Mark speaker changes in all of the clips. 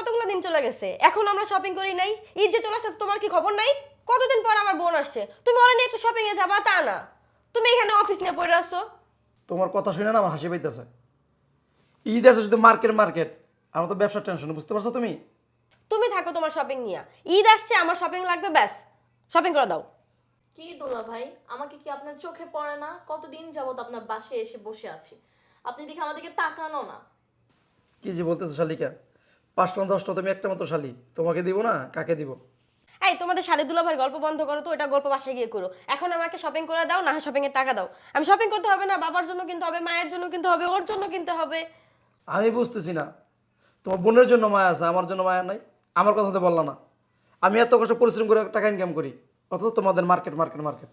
Speaker 1: কতগুলো দিন চলে গেছে? এখন আমরা শপিং করি নাই। ঈদ যে চলে আসছে তোমার কি খবর নাই? কতদিন পর আমার বোন আসছে? তুমি ওরা নিয়ে একটু শপিং এ যাবা তা না। তুমি এখানে অফিস নিয়ে পড়ে আসছো
Speaker 2: তোমার কথা শুনে না আমার হাসি পাইতেছে। ঈদ আসে শুধু মার্কেট মার্কেট আমার তো ব্যবসার টেনশন বুঝতে পারছ তুমি?
Speaker 1: তুমি থাকো তোমার শপিং নিয়ে। ঈদ আসছে আমার শপিং লাগবে ব্যাস। শপিং করে দাও।
Speaker 3: কি দোলা ভাই আমাকে কি আপনার চোখে পড়ে না? কতদিন যাবত আপনার বাসায় এসে বসে আছি? আপনি দেখে আমাদেরকে তাকানো না।
Speaker 2: কি যে বলতেছো শালিকা? পাঁচটা দশটা তুমি একটা মতো শালি। তোমাকে দিব না কাকে দিব?
Speaker 1: এই তোমাদের শালি দুলাভাইয়ের গল্প বন্ধ করো তো ওটা গল্প বাসায় গিয়ে করো। এখন আমাকে শপিং করে দাও না শপিং এর টাকা দাও। আমি শপিং করতে হবে না বাবার জন্য কিনতে হবে মায়ের জন্য কিনতে হবে ওর জন্য কিনতে হবে।
Speaker 2: আমি বুঝতেছি না। তোমার বোনের জন্য মায়া আছে আমার জন্য মায়া নাই। আমার কথা তো বললা না। আমি এত কষ্ট পরিশ্রম করে টাকা ইনকাম করি অথচ তোমাদের মার্কেট মার্কেট মার্কেট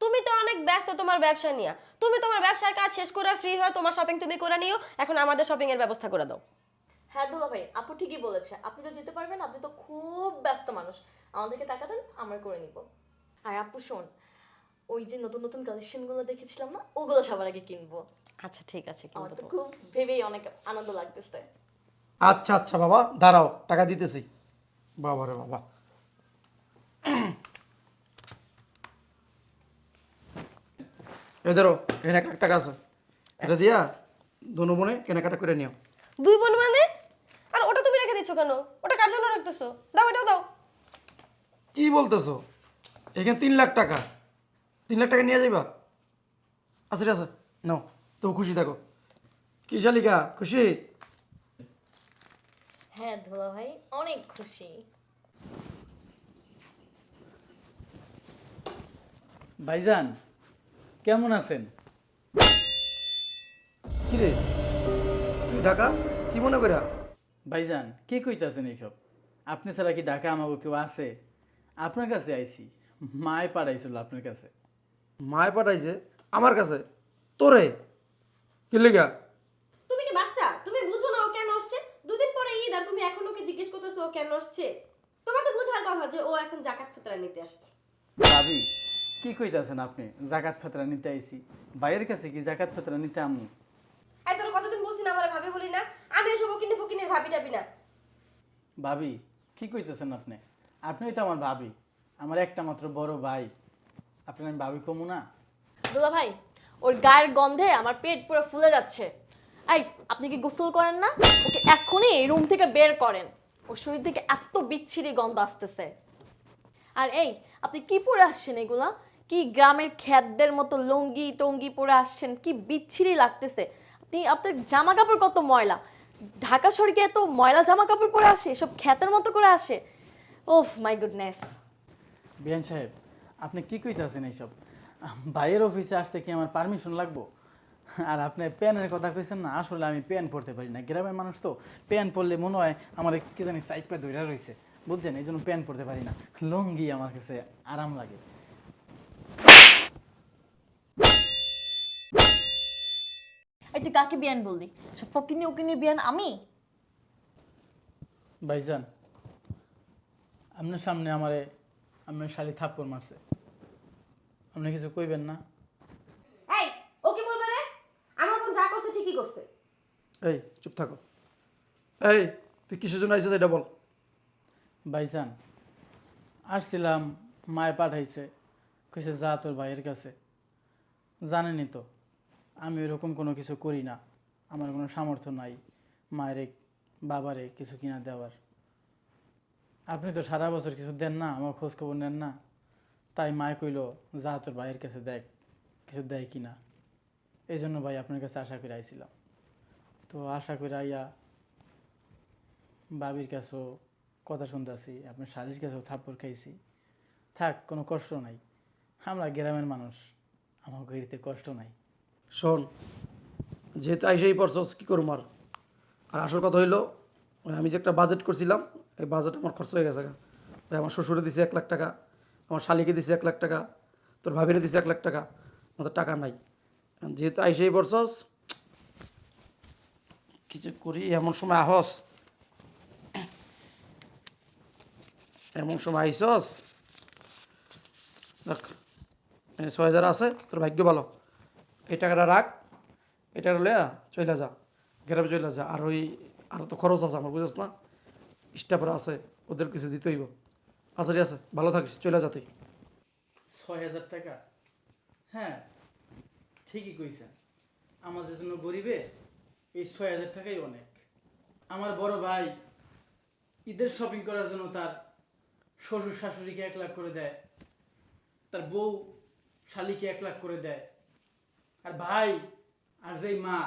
Speaker 1: তুমি তো অনেক ব্যস্ত তোমার ব্যবসা নিয়ে। তুমি তোমার ব্যবসার কাজ শেষ করে ফ্রি হয়ে তোমার শপিং তুমি করে নিও। এখন আমাদের শপিং এর ব্যবস্থা করে দাও।
Speaker 3: হ্যাঁ দোলা ভাই আপু ঠিকই বলেছে। আপনি তো যেতে পারবেন আপনি তো খুব ব্যস্ত মানুষ। আমাদেরকে টাকা দেন আমরা করে নিব। আর আপু শোন ওই যে নতুন নতুন কালেকশনগুলো দেখেছিলাম না ওগুলো সবার আগে কিনবো।
Speaker 1: আচ্ছা ঠিক আছে
Speaker 3: আমার
Speaker 1: কিন্তু
Speaker 3: তো। খুব ভেবেই অনেক আনন্দ লাগতেছে।
Speaker 2: আচ্ছা আচ্ছা বাবা দাঁড়াও টাকা দিতেছি। বাবা রে বাবা। এদেরও এখানে এক লাখ টাকা আছে। এটা দিয়া দোনো বোনে কেনাকাটা করে নিও।
Speaker 1: দুই বোন মানে? ওটা তুমি রেখে দিচ্ছ কেন? ওটা কার জন্য রাখতেছো? দাও এটাও দাও।
Speaker 2: কি বলতেছো? এখানে তিন লাখ টাকা। তিন লাখ টাকা নিয়ে যাইবা? আচ্ছা ঠিক আছে নাও। তো খুশি থাকো। কি শালিকা খুশি?
Speaker 3: হ্যাঁ দোলা ভাই অনেক খুশি।
Speaker 4: ভাইজান কেমন আছেন?
Speaker 2: কি রে? তুই ঢাকা? কি মনে করা
Speaker 4: ভাইজান কি কইতাছেন এইসব? আপনি ছাড়া কি ঢাকা আমাকে কেউ আছে? আপনার কাছে আইছি। মায় পাঠাইছিল আপনার কাছে।
Speaker 2: মায় পাঠাইছে? আমার কাছে? তোরে? কি লেগা?
Speaker 1: তুমি কি বাচ্চা? তুমি বুঝো না ও কেন আসছে? দুদিন পরে ঈদ আর তুমি এখন ওকে জিজ্ঞেস করতেছো ও কেন আসছে? তোমার তো বুঝার কথা যে ও এখন জাকাত ফিতরা নিতে আসছে।
Speaker 4: ভাবি কি কইতাছেন আপনি? জাকাত ফেতরা নিতে আইছি। ভাইয়ের কাছে কি জাকাত ফেতরা নিতে আমু?
Speaker 1: এই তোর কতদিন বলছি না আমার ভাবি বলি না? আমি এসব ওকিনি ফকিনের ভাবি টাবি না।
Speaker 4: ভাবি কি কইতেছেন আপনি? আপনিই তো আমার ভাবি। আমার একটা মাত্র বড় ভাই। আমি ভাবি কমু না
Speaker 3: দোলা ভাই ওর গায়ের গন্ধে আমার পেট পুরো ফুলে যাচ্ছে। এই আপনি কি গোসল করেন না? ওকে এক্ষুনি এই রুম থেকে বের করেন। ওর শরীর থেকে এত বিচ্ছিরি গন্ধ আসতেছে। আর এই আপনি কি পরে আসছেন এগুলা? কি গ্রামের খ্যাতদের মতো লুঙ্গি টঙ্গি পরে আসছেন? কি বিচ্ছিরি লাগতেছে। আপনি আপনার জামা কাপড় কত ময়লা। ঢাকা শহরে এত ময়লা জামা কাপড় পরে আসে? সব খ্যাতের মতো করে আসে? ওফ মাই গুডনেস
Speaker 4: বিয়ান সাহেব, আপনি কি কইতাছেন এইসব? ভাইয়ের অফিসে আসতে কি আমার পারমিশন লাগবো? আর আপনি প্যানের কথা কইছেন না, আসলে আমি প্যান পরতে পারি না। গ্রামের মানুষ তো প্যান পরলে মনে হয় আমার কি জানি সাইপটা ধরে রয়েছে বুঝছেন? এই জন্য প্যান পরতে পারি না। লুঙ্গি আমার কাছে আরাম লাগে।
Speaker 3: এই তুই কাকে বিয়ান বললি? সব ফকিনি উকিনি বিয়ান আমি?
Speaker 4: ভাইজান আপনার সামনে আমারে আপনার শালি থাপ্পড় মারছে। আপনি কিছু কইবেন না?
Speaker 1: এই ও কি বলবে রে? আমার বোন যা করছে ঠিকই করছে।
Speaker 2: এই চুপ থাকো। এই তুই কিসের জন্য আইছিস এটা বল।
Speaker 4: ভাইজান আসছিলাম মায়ে পাঠাইছে। কইছে যা তোর ভাইয়ের কাছে। জানেনই তো আমি ওরকম কোনো কিছু করি না। আমার কোনো সামর্থ্য নাই মায়েরে, বাবারে কিছু কিনা দেওয়ার। আপনি তো সারা বছর কিছু দেন না, আমার খোঁজ খবর নেন না। তাই মায়ে কইল, যা তোর ভাইয়ের কাছে দেখ, কিছু দেয় কি না এই জন্য ভাই আপনার কাছে আশা করে আইছিলাম। তো আশা করে আইয়া বাবির কাছেও কথা শুনতেছি, আপনার শালির কাছেও থাপ্পড় খাইছি। থাক, কোনো কষ্ট নাই। আমরা গ্রামের মানুষ আমার গেড়িতে কষ্ট নাই।
Speaker 2: শোন, যেহেতু আইসেই পড়ছস কী করুম আর? আর আসল কথা হইল, আমি যে একটা বাজেট করছিলাম, এই বাজেট আমার খরচ হয়ে গেছে। তাই আমার শ্বশুরে দিছে এক লাখ টাকা, আমার শালিকে দিছে এক লাখ টাকা, তোর ভাবিরে দিছে এক লাখ টাকা, আমাদের টাকা নাই। যেহেতু আইসেই পড়ছস কিছু করি, এমন সময় আহস। এমন সময় আইসস। দেখ ছয় হাজার আছে, তোর ভাগ্য ভালো। এই টাকাটা রাখ, এই টাকাটা লইয়া চলে যা, গ্রামে চলে যা। আর ওই আরও তো খরচ আছে আমার বুঝছ না? স্টাফরা আছে, ওদের কিছু দিতে হইব। ঠিক আছে, ভালো থাকিস চলে যা তুই।
Speaker 4: ছয় হাজার টাকা? হ্যাঁ ঠিকই কইছেন। আমাদের জন্য গরিবে, এই ছয় হাজার টাকাই অনেক। আমার বড় ভাই ঈদের শপিং করার জন্য তার শ্বশুর শাশুড়িকে এক লাখ করে দেয়, তার বউ শালিকে এক লাখ করে দেয়। আর ভাই, আর যেই মা,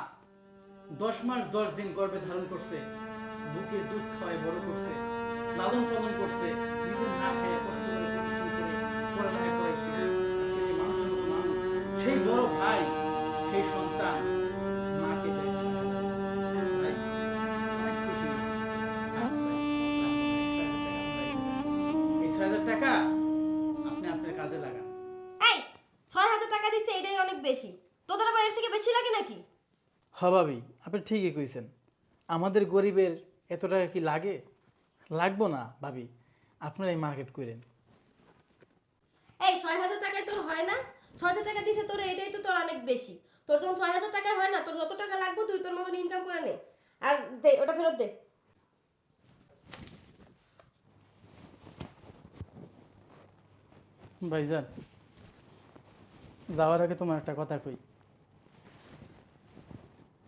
Speaker 4: দশ মাস দশ দিন গর্ভে ধারণ করছে বুকের দুধ খাওয়ায় বড় করছে, লালন পালন করছে না কষ্ট করে পরিশ্রম করে পড়ালেখা সেই বড় ভাই, সেই সন্তান টাকা, আপনি আপনার কাজে লাগান।
Speaker 1: এই, ছয় হাজার টাকা দিচ্ছে, এটাই অনেক বেশি। তোদের আবার এর থেকে বেশি লাগে নাকি?
Speaker 4: হবাবি আপনি ঠিকই কইছেন। আমাদের গরিবের এত টাকা কি লাগে? লাগবো না ভাবি। আপনারাই মার্কেট করেন।
Speaker 1: এই ছয় হাজার টাকায় তোর হয় না? ছয় হাজার টাকা দিছে তোর এটাই তো তোর অনেক বেশি। তোর যখন ছয় হাজার টাকা হয় না তোর যত টাকা লাগবে তুই তোর মতন ইনকাম করে নে। আর দে ওটা ফেরত দে।
Speaker 4: ভাইজান যাওয়ার আগে তোমার একটা কথা কই।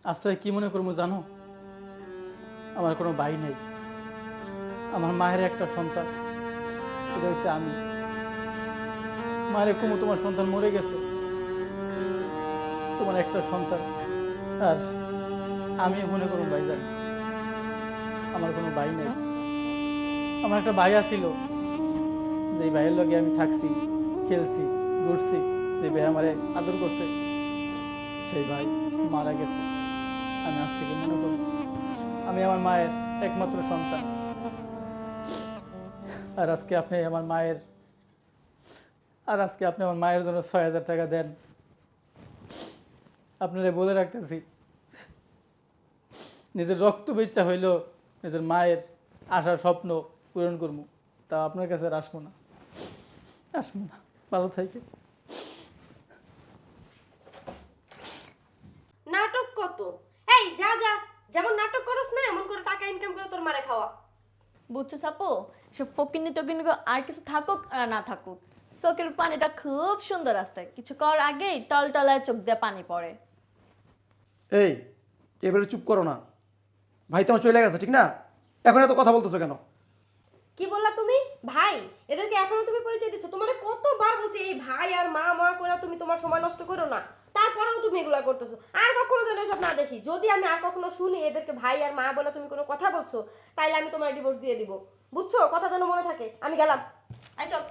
Speaker 4: আজকে কি মনে করব জানো? আমার কোনো ভাই নেই। আমার মায়ের একটা সন্তান। হচ্ছে আমি। মায়ের কুমু তোমার সন্তান মরে গেছে। তোমার একটা সন্তান। আর আমি মনে করুন ভাইজান, আমার কোনো ভাই নেই। আমার একটা ভাই আছিল যে ভাইয়ের লগে আমি থাকছি, খেলছি, ঘুরছি, যে ভাই আমারে আদর করছে, সেই ভাই মারা গেছে। আমি আজ থেকে মনে করব। আমি আমার মায়ের একমাত্র সন্তান। আর আজকে আপনি আমার মায়ের আর আজকে আপনি আমার মায়ের জন্য ছয় হাজার টাকা দেন। আপনারা বলে রাখতেছি, নিজের রক্ত ইচ্ছা হইল নিজের মায়ের আশা স্বপ্ন পূরণ করব। তা আপনার কাছে আর আসব না। আসব না। ভালো থাকে
Speaker 1: নাটক কত এই যা যা যেমন নাটক করস না এমন করে টাকা মারে খাওয়া।
Speaker 3: বুঝছ সাপো? সব ফকিনি টকিনি আর কিছু থাকুক আর না থাকুক। চোখের পানিটা খুব সুন্দর আসছে কিছু করার আগেই টল টলায় চোখ দিয়ে পানি পড়ে।
Speaker 2: এই এবারে চুপ করো না। ভাই তোমার চলে গেছে ঠিক না? এখন এত কথা বলতেছো কেন?
Speaker 1: কি বললা তুমি? ভাই এদেরকে এখনও তুমি পরিচয় দিচ্ছ? তোমার কতবার বলছি এই ভাই আর মা মা করে তুমি তোমার সময় নষ্ট করো না। তারপরেও তুমি এগুলো করতেছো। আর কখনো যেন এসব না দেখি। যদি আমি আর কখনো শুনি এদেরকে ভাই আর মা বলে তুমি কোনো কথা বলছো, তাইলে আমি তোমার ডিভোর্স দিয়ে দিব। বুঝছ? কথা যেন মনে থাকে। আমি গেলাম। আই চল।